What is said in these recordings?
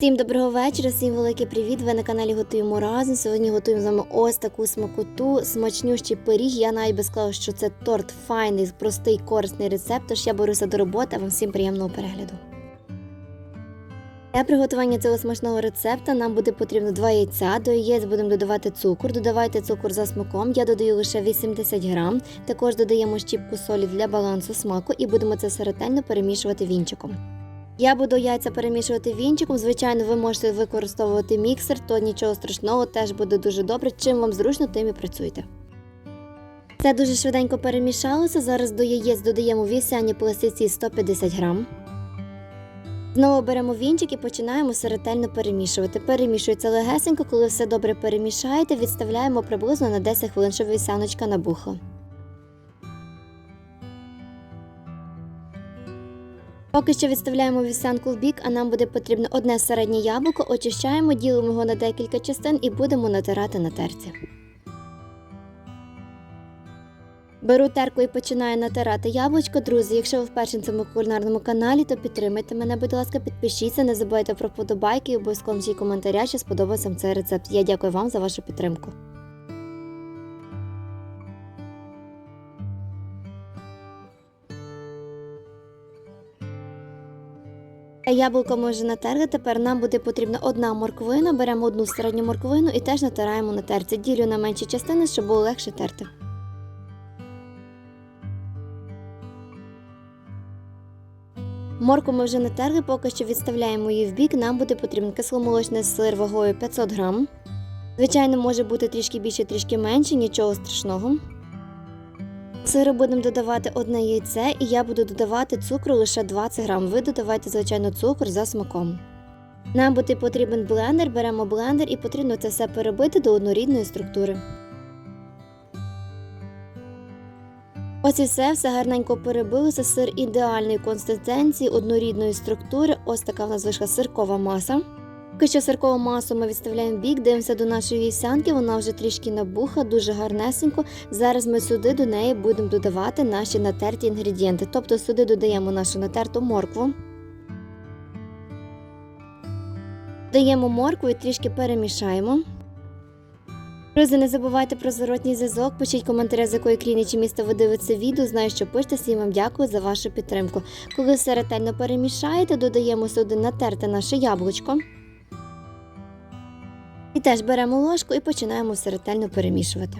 Всім доброго вечора, всім великий привіт! Ви на каналі Готуємо разом. Сьогодні готуємо з вами ось таку смакоту, смачнющий пиріг. Я навіть би сказала, що це торт файний, простий, корисний рецепт. Тож я беруся до роботи, а вам всім приємного перегляду. Для приготування цього смачного рецепта нам буде потрібно 2 яйця. До яєць будемо додавати цукор. Додавайте цукор за смаком. Я додаю лише 80 грам. Також додаємо щіпку солі для балансу смаку і будемо це все ретельно перемішувати вінчиком. Я буду яйця перемішувати вінчиком. Звичайно, ви можете використовувати міксер, то нічого страшного, теж буде дуже добре. Чим вам зручно, тим і працюйте. Це дуже швиденько перемішалося. Зараз до яєць додаємо вівсяні пластиці 150 грам. Знову беремо вінчик і починаємо все ретельно перемішувати. Перемішується легесенько, коли все добре перемішаєте, відставляємо приблизно на 10 хвилин, щоб вівсяночка набухла. Поки що відставляємо вівсянку в бік, а нам буде потрібно одне середнє яблуко, очищаємо, ділимо його на декілька частин і будемо натирати на терці. Беру терку і починаю натирати яблучко. Друзі, якщо ви вперше на цьому кулінарному каналі, то підтримайте мене, будь ласка, підпишіться, не забувайте про вподобайки і обов'язково коментаря, що сподобався цей рецепт. Я дякую вам за вашу підтримку. Яблуко ми вже натерли, тепер нам буде потрібна одна морквина. Беремо одну середню морквину і теж натираємо на терці. Ділю на менші частини, щоб було легше терти. Морку ми вже натерли, поки що відставляємо її в бік. Нам буде потрібен кисломолочний сир вагою 500 грам. Звичайно, може бути трішки більше, трішки менше, нічого страшного. Сиру будемо додавати одне яйце, і я буду додавати цукру лише 20 грам. Ви додавайте, звичайно, цукор за смаком. Нам буде потрібен блендер, беремо блендер і потрібно це все перебити до однорідної структури. Ось і все, все гарненько перебилося. Сир ідеальної консистенції, однорідної структури. Ось така в нас вийшла сиркова маса. Поки що сиркову масу ми відставляємо бік, дивимося до нашої вівсянки, вона вже трішки набуха, дуже гарнесенько. Зараз ми сюди до неї будемо додавати наші натерті інгредієнти. Тобто сюди додаємо нашу натерту моркву. Даємо моркву і трішки перемішаємо. Друзі, не забувайте про зворотній зв'язок, пишіть коментарі, з якої країни чи міста ви дивитеся відео. Знаю, що пишете, всім вам дякую за вашу підтримку. Коли все ретельно перемішаєте, додаємо сюди натерте наше яблучко. І теж беремо ложку і починаємо все ретельно перемішувати.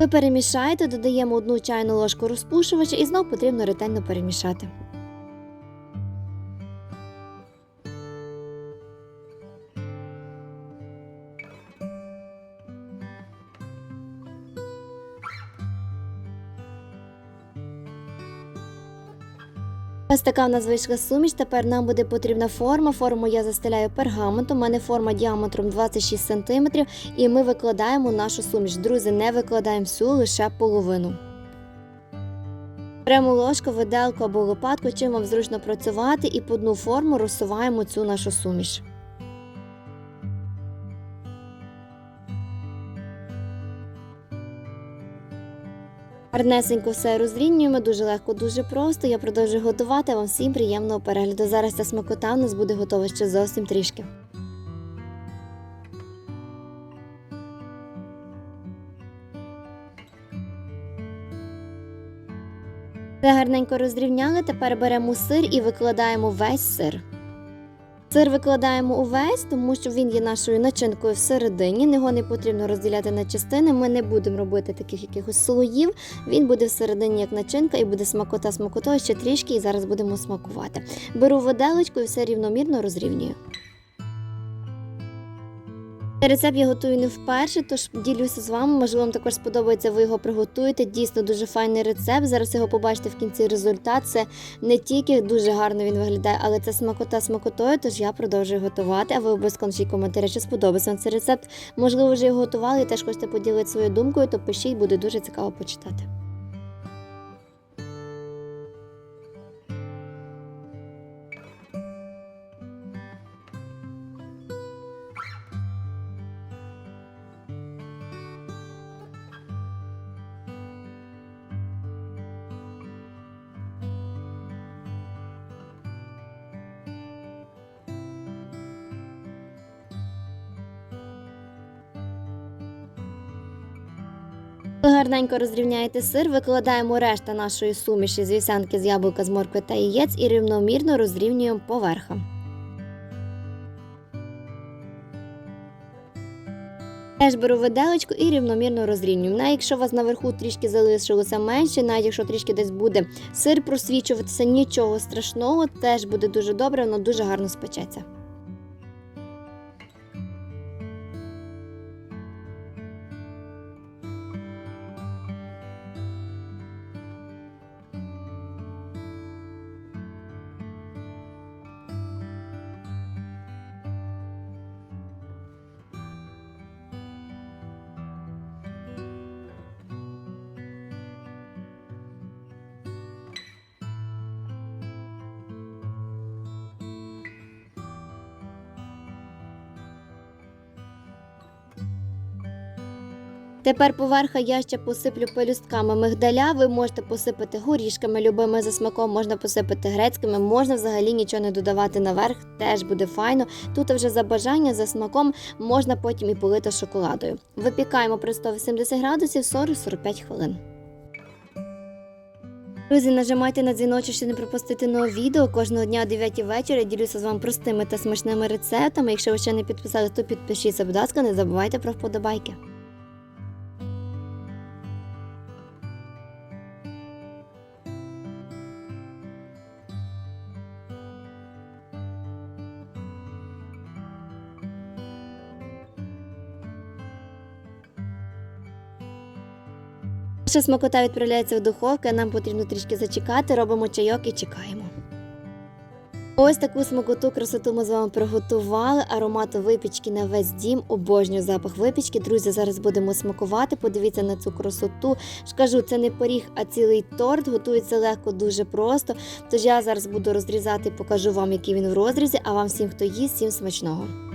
Ви перемішаєте, додаємо одну чайну ложку розпушувача і знов потрібно ретельно перемішати. Ось така в нас вийшла суміш. Тепер нам буде потрібна форма. Форму я застеляю пергаментом. У мене форма діаметром 26 см, і ми викладаємо нашу суміш. Друзі, не викладаємо всю, лише половину. Беремо ложку, виделку або лопатку, чим вам зручно працювати, і по одну форму розсуваємо цю нашу суміш. Гарнесенько все розрівнюємо, дуже легко, дуже просто. Я продовжую готувати. Вам всім приємного перегляду. Зараз ця смакота у нас буде готова ще зовсім трішки. Все гарненько розрівняли. Тепер беремо сир і викладаємо весь сир. Сир викладаємо увесь, тому що він є нашою начинкою всередині. Його не потрібно розділяти на частини. Ми не будемо робити таких якихось слоїв. Він буде всередині як начинка і буде смакота смакотою ще трішки, і зараз будемо смакувати. Беру виделочку і все рівномірно розрівнюю. Рецепт я готую не вперше, тож ділюся з вами. Можливо, вам також сподобається, ви його приготуєте. Дійсно дуже файний рецепт. Зараз його побачите в кінці результат. Це не тільки дуже гарно він виглядає, але це смакота смакотою. Тож я продовжую готувати. А ви обов'язково всі коментарі, чи сподобався вам цей рецепт. Можливо, вже його готували і теж хочете поділитися своєю думкою, то пишіть, буде дуже цікаво почитати. Гарненько розрівняєте сир, викладаємо решта нашої суміші з вівсянки з яблука, з моркви та яєць і рівномірно розрівнюємо поверхом. Теж беру виделочку і рівномірно розрівнюю. Навіть якщо у вас наверху трішки залишилося менше, навіть якщо трішки десь буде сир просвічуватися, нічого страшного, теж буде дуже добре, воно дуже гарно спечеться. Тепер поверха я ще посиплю пелюстками мигдаля. Ви можете посипати горішками, любими за смаком, можна посипати грецькими, можна взагалі нічого не додавати наверх, теж буде файно. Тут вже за бажання, за смаком можна потім і полити шоколадою. Випікаємо при 180 градусів 40-45 хвилин. Друзі, нажимайте на дзвіночок, щоб не пропустити нове відео. Кожного дня о 9 вечора ділюся з вами простими та смачними рецептами. Якщо ви ще не підписались, то підпишіться, будь ласка, не забувайте про вподобайки. Наша смакота відправляється в духовку, а нам потрібно трішки зачекати, робимо чайок і чекаємо. Ось таку смакоту красоту ми з вами приготували. Аромату випічки на весь дім. Обожнюю запах випічки. Друзі, зараз будемо смакувати. Подивіться на цю красоту. Ж це не поріг, а цілий торт. Готується легко, дуже просто. Тож я зараз буду розрізати, покажу вам, який він в розрізі, а вам всім, хто їсть, всім смачного.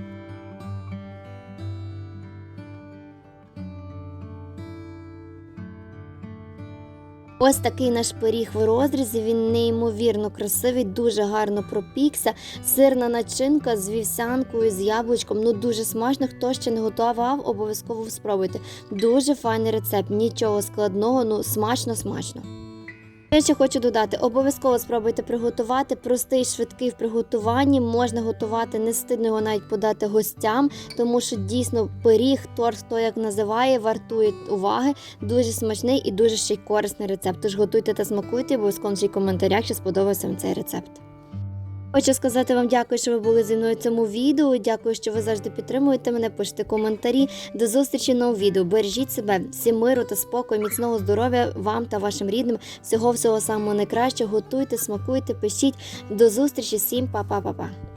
Ось такий наш пиріг в розрізі. Він неймовірно красивий, дуже гарно пропікся. Сирна начинка з вівсянкою, з яблучком. Ну дуже смачно. Хто ще не готував, обов'язково спробуйте. Дуже файний рецепт, нічого складного, ну смачно, смачно. Я ще хочу додати, обов'язково спробуйте приготувати. Простий, швидкий в приготуванні. Можна готувати, не стидно його навіть подати гостям, тому що дійсно пиріг, торт, хто як називає, вартує уваги. Дуже смачний і дуже ще й корисний рецепт. Тож готуйте та смакуйте, обов'язково в коментарях, чи сподобався вам цей рецепт. Хочу сказати вам дякую, що ви були зі мною в цьому відео. Дякую, що ви завжди підтримуєте мене, пишете коментарі. До зустрічі в новому відео. Бережіть себе, всім миру та спокою, міцного здоров'я вам та вашим рідним. Всього всього самого найкращого. Готуйте, смакуйте, пишіть. До зустрічі, всім па-па-па-па.